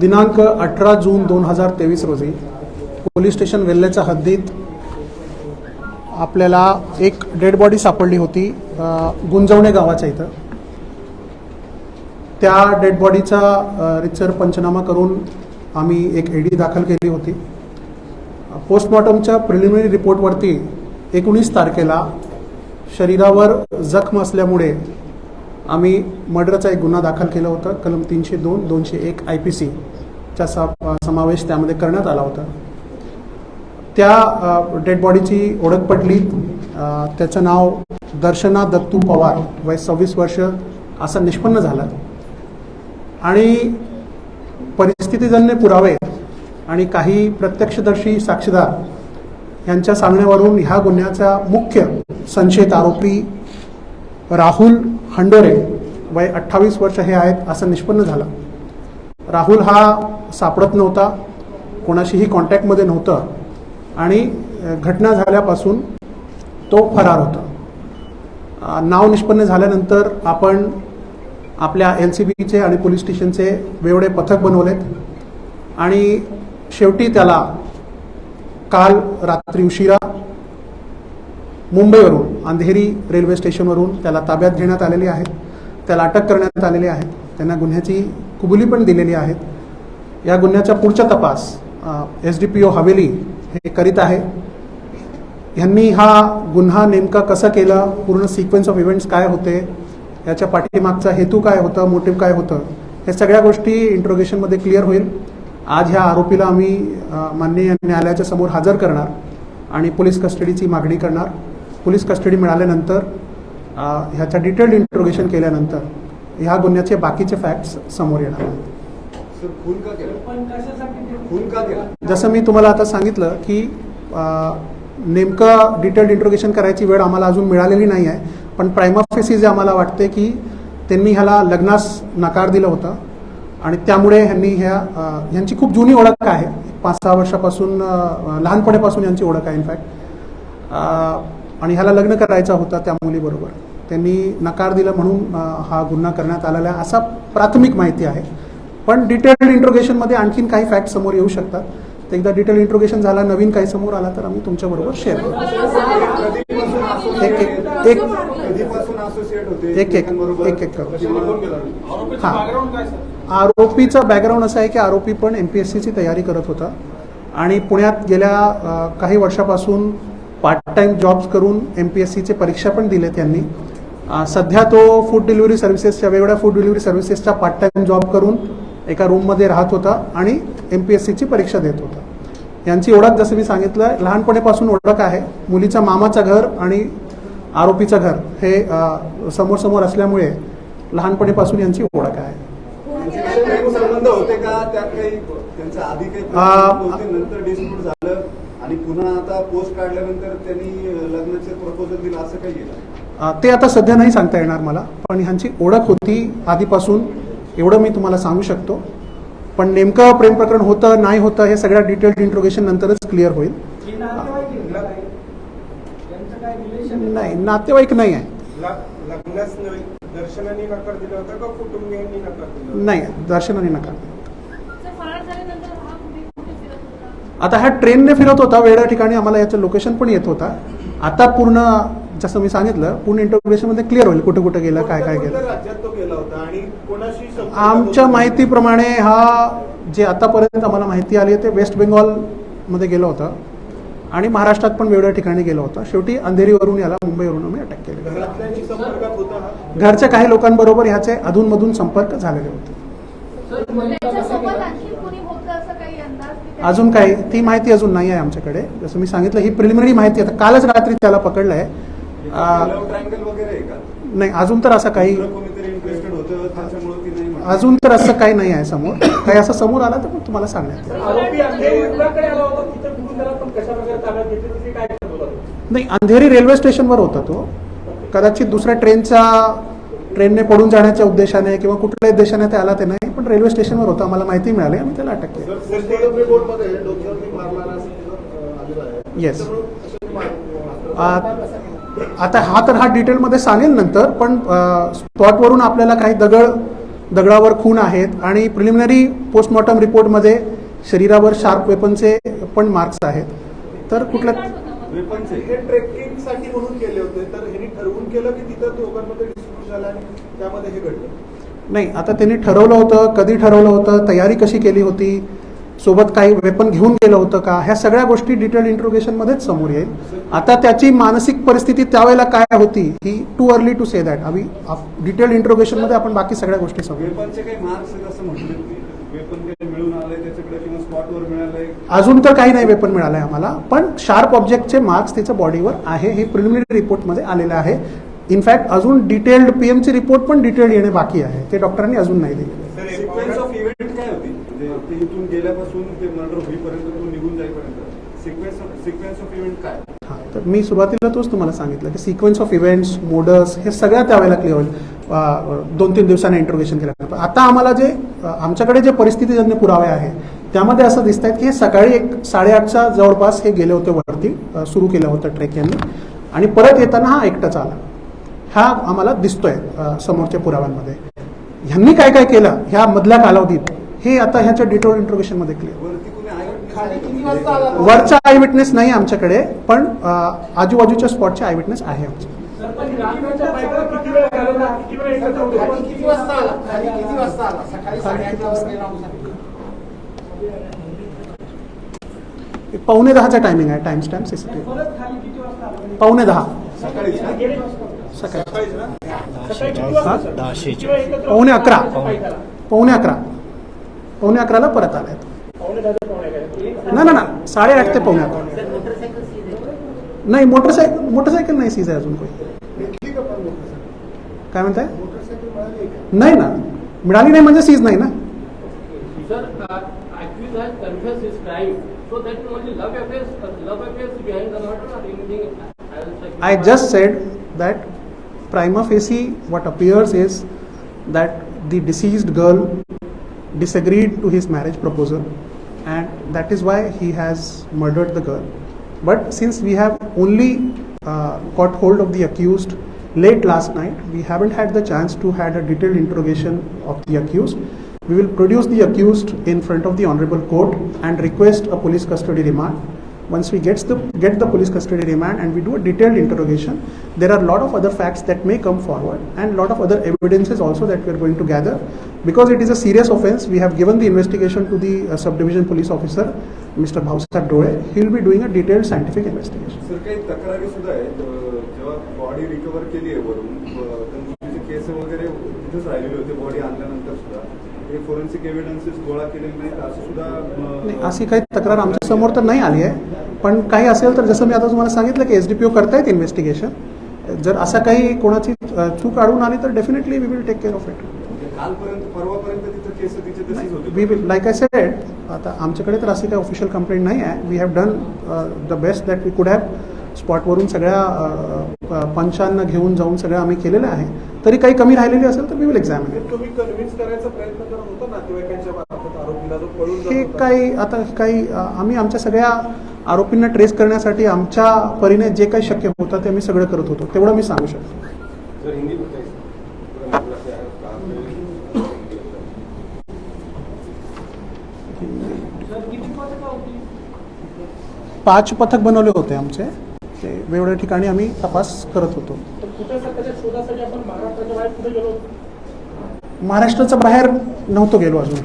दिनांक अठरा जून दोन हजार तेवीस रोजी पोलीस स्टेशन वेल्हेच्या हद्दीत आपल्याला एक डेड बॉडी सापडली होती गुंजवणे गावाच्या इथं. त्या डेड बॉडीचा रिचर पंचनामा करून आम्ही एक एडी दाखल केली होती. पोस्टमॉर्टमच्या प्रिलिमिनरी रिपोर्टवरती एकोणीस तारखेला शरीरावर जखम असल्यामुळे आम्ही मर्डरचा एक गुन्हा दाखल केला होता. कलम तीनशे दोन दोनशे एक आय पी सीचा सा समावेश त्यामध्ये करण्यात आला होता. त्या डेड बॉडीची ओळख पडली त्याचं नाव दर्शना दत्तू पवार. वय सव्वीस वर्ष असं निष्पन्न झालं. आणि परिस्थितीजन्य पुरावे आणि काही प्रत्यक्षदर्शी साक्षीदार यांच्या सांगण्यावरून ह्या गुन्ह्याचा मुख्य संशयित आरोपी राहुल हंडोरे वय अठ्ठावीस वर्ष हे आहेत असं निष्पन्न झालं. राहुल हा सापडत नव्हता कोणाशीही कॉन्टॅक्टमध्ये नव्हतं आणि घटना झाल्यापासून तो फरार होता. नाव निष्पन्न झाल्यानंतर आपण आपल्या एल सी बीचे आणि पोलीस स्टेशनचे वेवडे पथक बनवलेत आणि शेवटी त्याला काल रात्री उशिरा मुंबईवरून अंधेरी रेल्वे स्टेशनवरून त्याला ताब्यात घेण्यात आलेली आहे त्याला अटक करण्यात आलेली आहे त्यांना गुन्ह्याची कुबुली पण दिलेली आहेत. या गुन्ह्याचा पुढचा तपास S D P O Haveli हे करीत आहे. ह्यांनी हा गुन्हा नेमका कसा केला पूर्ण सिक्वेन्स ऑफ इव्हेंट्स काय होते याच्या पाठीमागचा हेतू काय होता मोटिव्ह काय होतं हे सगळ्या गोष्टी इंट्रोगेशनमध्ये क्लिअर होईल. आज ह्या आरोपीला आम्ही माननीय न्यायालयाच्या समोर हजर करणार आणि पोलीस कस्टडीची मागणी करणार. पोलीस कस्टडी मिळाल्यानंतर अ, ह्याच्या डिटेल्ड इंट्रोगेशन केल्यानंतर ह्या गुन्ह्याचे बाकीचे फॅक्ट्स समोर येणार आहेत. सर खून का केला? खून का केला? जसं मी तुम्हाला आता सांगितलं की नेमकं डिटेल्ड इंट्रोगेशन करायची वेळ आम्हाला अजून मिळालेली नाही आहे पण प्रायमाफेसी जे आम्हाला वाटते की त्यांनी ह्याला लग्नास नकार दिला होता आणि त्यामुळे ह्यांनी ह्या ह्यांची खूप जुनी ओळख आहे. पाच सहा वर्षापासून लहानपणापासून यांची ओळख आहे इनफॅक्ट आणि ह्याला लग्न करायचा होता त्या मुलीबरोबर त्यांनी नकार दिला म्हणून हा गुन्हा करण्यात आलेला आहे. असा प्राथमिक माहिती आहे. पण डिटेल्ड इंट्रोगेशनमध्ये आणखीन काही फॅक्ट समोर येऊ शकतात. ते एकदा डिटेल इंट्रोगेशन झाला नवीन काही समोर आला तर आम्ही तुमच्याबरोबर शेअर करू. एक- एक- एक- एक- एक- एक- एक करू. हां. आरोपीचा बॅकग्राऊंड असं आहे की आरोपी पण एम पी एस सीची तयारी करत होता. आणि पुण्यात गेल्या काही वर्षापासून पार्ट टाइम जॉब्स करून एम पी एस सीचे परीक्षा पण दिले त्यांनी सध्या तो फूड डिलिव्हरी सर्व्हिसेसच्या वेगवेगळ्या फूड डिलिव्हरी सर्व्हिसेसचा पार्ट टाइम जॉब करून एका रूममध्ये राहत होता आणि एम पी एस सीची परीक्षा देत होता. यांची ओळख जसं मी सांगितलं लहानपणीपासून ओळख आहे. मुलीच्या मामाचं घर आणि आरोपीचं घर हे समोर समोर असल्यामुळे लहानपणीपासून यांची ओळख आहे. होते का? त्यात काही त्यांचं आधी काही नंतर डिस्प्यूट झालं? आणि पुन्हा आता पोस्ट काढल्यानंतर त्यांनी लग्नाचे प्रपोजल दिलं असं काही अ, ते आता सध्या नाही सांगता येणार मला पण ह्यांची ओळख होती आधीपासून एवढं मी तुम्हाला सांगू शकतो. पण नेमकं प्रेम प्रकरण होतं नाही होतं हे सगळ्या डिटेल्ड इंट्रोगेशन नंतरच क्लिअर होईल. नाही नातेवाईक नाही आहे. लग्नास दर्शनाने नकार दिला होता का कुटुंबियांनी नकार दिला होता? नाही दर्शनाने नका सर, फरार झाल्यानंतर हा कुठे कुठे फिरत होता आता ह्या ट्रेनने फिरत होता वेगळ्या ठिकाणी आम्हाला याचं लोकेशन पण येत होता. आता पूर्ण जसं मी सांगितलं पूर्ण इंटरप्रिटेशनमध्ये क्लिअर होईल कुठे कुठं गेलं काय काय गेलं. आमच्या माहितीप्रमाणे हा जे आतापर्यंत आम्हाला माहिती आली आहे ते वेस्ट बेंगॉलमध्ये गेलं होतं. आणि महाराष्ट्रात पण वेगळ्या ठिकाणी गेला होता. शेवटी अंधेरीवरून याला मुंबईवरून आम्ही अटक केली घरच्या काही लोकांबरोबर ह्याचे अधूनमधून संपर्क झालेले होते त्याच्यासोबत आणखी कोणी होतं असं काही अंदाज की त्या- अजून काही? ती माहिती अजून नाही आहे आमच्याकडे. जसं मी सांगितलं ही प्रिलिमिनरी माहिती आता कालच रात्री त्याला पकडलं आहे नाही अजून तर असं काही. अजून तर असं काही नाही आहे समोर. काही असं समोर आलं तर मग तुम्हाला सांगण्यात? नाही अंधेरी रेल्वे स्टेशनवर होता तो. कदाचित दुसऱ्या ट्रेनच्या ट्रेनने पडून जाण्याच्या उद्देशाने किंवा कुठल्याही उद्देशाने ते आला ते नाही. पण रेल्वे स्टेशनवर होता आम्हाला माहिती मिळाली आम्ही त्याला अटक केली. येस आता हा तर हा डिटेलमध्ये सांगेल नंतर पण स्पॉटवरून आपल्याला काही दगड दगडावर खून आहेत आणि प्रिलिमिनरी पोस्टमॉर्टम रिपोर्टमध्ये शरीरावर शार्प वेपनचे पण मार्क्स आहेत. तर कुठल्या वेपन्स हे आहे ट्रेकिंगसाठी म्हणून केले होते तर ह्यांनी ठरवून केलं की तिथं दोघांमध्ये डिस्प्यूट झाला आणि त्यामध्ये हे घडलं. नाही आता त्यांनी ठरवलं होतं कधी ठरवलं होतं तयारी कशी केली होती सोबत काही वेपन घेऊन गेलं होतं का? ह्या सगळ्या गोष्टी डिटेल इंट्रोगेशनमध्येच समोर येईल. आता त्याची मानसिक परिस्थिती त्यावेळेला काय होती ही too early to say that आम्ही डिटेल इंट्रोगेशनमध्ये आपण बाकी सगळ्या गोष्टी मिळालंय. अजून तर काही नाही वेपन मिळालं आहे आम्हाला पण शार्प ऑब्जेक्टचे मार्क्स त्याच्या बॉडीवर आहे. हे प्रिलिमिनरी रिपोर्टमध्ये आलेलं आहे. इनफॅक्ट अजून डिटेल्ड पीएमची रिपोर्ट पण डिटेल्ड येणे बाकी आहे. ते डॉक्टरांनी अजून नाही दिले. म्हणजे हां तर मी सुरुवातीला तोच तुम्हाला सांगितलं की सिक्वेन्स ऑफ इव्हेंट्स मोडर्स हे सगळ्या त्यावेळेला क्लिअर होईल. दोन तीन दिवसांनी इंट्रोगेशन केल्यानंतर आता आम्हाला जे आमच्याकडे जे परिस्थितीजन्य पुरावे आहे त्यामध्ये असं दिसत आहेत की हे सकाळी एक साडेआठच्या जवळपास हे गेले होते वरती सुरू केलं होतं ट्रेक यांनी. आणि परत येताना हा एकटाच आला. हा आम्हाला दिसतोय समोरच्या पुराव्यांमध्ये. ह्यांनी काय काय केलं? ह्या मधल्या कालावधीत. हे आता ह्याच्या डिटेल इंट्रोगेशनमध्ये क्लिअर वरती कुणी खाली किती आहे वाजता आला? वरचा आय विटनेस नाही आमच्याकडे पण आजूबाजूच्या स्पॉटचे आय विटनेस आहे आमचे. खाली किती वाजता आला? खाली किती वाजता आला? सकाळी साडेआठला वगैरे लावून सांगितलं. पावणे दहाचा टायमिंग आहे टाइम स्टॅम्प सीसीटीव्ही पावणे दहा? सकाळी ना? पावणे अकरा. पावणे अकरा. पावणे अकराला परत आले नाही ना ना साडेआठ ते पावणे अकरा. नाही मोटरसायकल मोटरसायकल नाही सीज आहे अजून काही भेटली का पण मोटरसायकल? काय म्हणताय? नाही ना. मिळाली नाही म्हणजे सीज नाही ना. Sir, uh, accused has prima facie what appears is that the deceased girl disagreed to his marriage proposal and that is why he has murdered the girl. But since we have only uh, got hold of the accused late last night, we haven't had the chance to had a detailed interrogation of the accused. We will produce the accused in front of the honorable court and request a police custody remand. Once we gets the, get the police custody remand and we do a detailed interrogation, there are a lot of other facts that may come forward and lot of other evidences also that we are going to gather. Because it is a serious offense, we have given the investigation to the uh, subdivision police officer, Mr. Bhausar Dole. He will be doing a detailed scientific investigation. Sir काही तक्रारी सुद्धा आहेत अं, जेव्हा body recover केली आहे वरून मुलीचे केस वगैरे तिथेच राहिलेले होते बॉडी आणल्यानंतर सुद्धा हे फोरेन्सिक एव्हिडन्सेस गोळा केलेले नाहीत असं सुद्धा नाही, अशी काही तक्रार आमच्यासमोर तर नाही आली आहे पण काही असेल तर जसं मी आता तुम्हाला सांगितलं की एस डी पी ओ करतायत इन्व्हेस्टिगेशन जर असं काही कोणाची चूक आढळून आली तर definitely we will take care of it we will like I said आता आमच्याकडे तर अशी काही ऑफिशियल कंप्लेंट नाही आहे. We have done the best that we could have स्पॉटवरून सगळ्या पंचांना घेऊन जाऊन सगळं आम्ही केलेलं आहे. तरी काही कमी राहिलेली असेल तर वी विल एक्झामिन हे. काही आता काही आम्ही आमच्या सगळ्या आरोपींना ट्रेस करण्यासाठी आमच्या परीने जे काही शक्य होतं ते आम्ही सगळं करत होतो. तेवढं मी सांगू शकतो. पाच पथक बनवले होते आमचे. ते वेगवेगळ्या ठिकाणी आम्ही तपास करत होतो. महाराष्ट्राच्या बाहेर नव्हतो गेलो अजून.